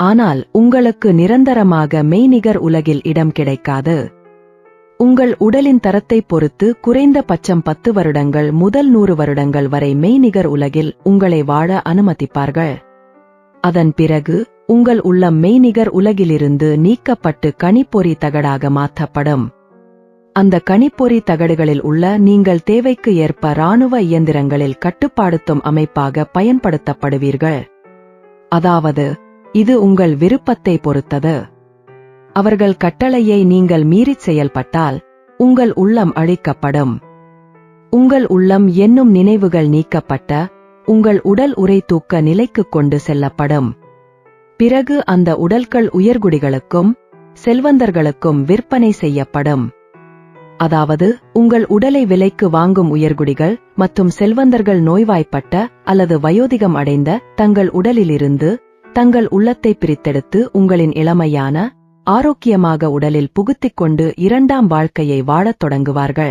ஆனால் உங்களுக்கு நிரந்தரமாக மெய்நிகர் உலகில் இடம் கிடைக்காது. உங்கள் உடலின் தரத்தை பொறுத்து குறைந்த பட்சம் பத்து வருடங்கள் முதல் நூறு வருடங்கள் வரை மெய்நிகர் உலகில் உங்களை வாழ அனுமதிப்பார்கள். அதன் பிறகு உங்கள் உள்ளம் மெய்நிகர் உலகிலிருந்து நீக்கப்பட்டு கணிப்பொறி தகடாக மாற்றப்படும். அந்த கணிப்பொறி தகடுகளில் உள்ள நீங்கள் தேவைக்கு ஏற்ப ராணுவ இயந்திரங்களில் கட்டுப்பாடுத்தும் அமைப்பாக பயன்படுத்தப்படுவீர்கள். அதாவது இது உங்கள் விருப்பத்தை பொறுத்தது. அவர்கள் கட்டளையை நீங்கள் மீறிச் செயல்பட்டால் உங்கள் உள்ளம் அழிக்கப்படும். உங்கள் உள்ளம் என்னும் நினைவுகள் நீக்கப்பட்ட உங்கள் உடல் உரை தூக்க நிலைக்கு கொண்டு செல்லப்படும். பிறகு அந்த உடல்கள் உயர்குடிகளுக்கும் செல்வந்தர்களுக்கும் விற்பனை செய்யப்படும். அதாவது உங்கள் உடலை விலைக்கு வாங்கும் உயர்குடிகள் மற்றும் செல்வந்தர்கள் நோய்வாய்ப்பட்ட அல்லது வயோதிகம் அடைந்த தங்கள் உடலிலிருந்து தங்கள் உள்ளத்தை பிரித்தெடுத்து உங்களின் இளமையான ஆரோக்கியமாக உடலில் புகுத்திக் கொண்டு இரண்டாம் வாழ்க்கையை வாழத் தொடங்குவார்கள்.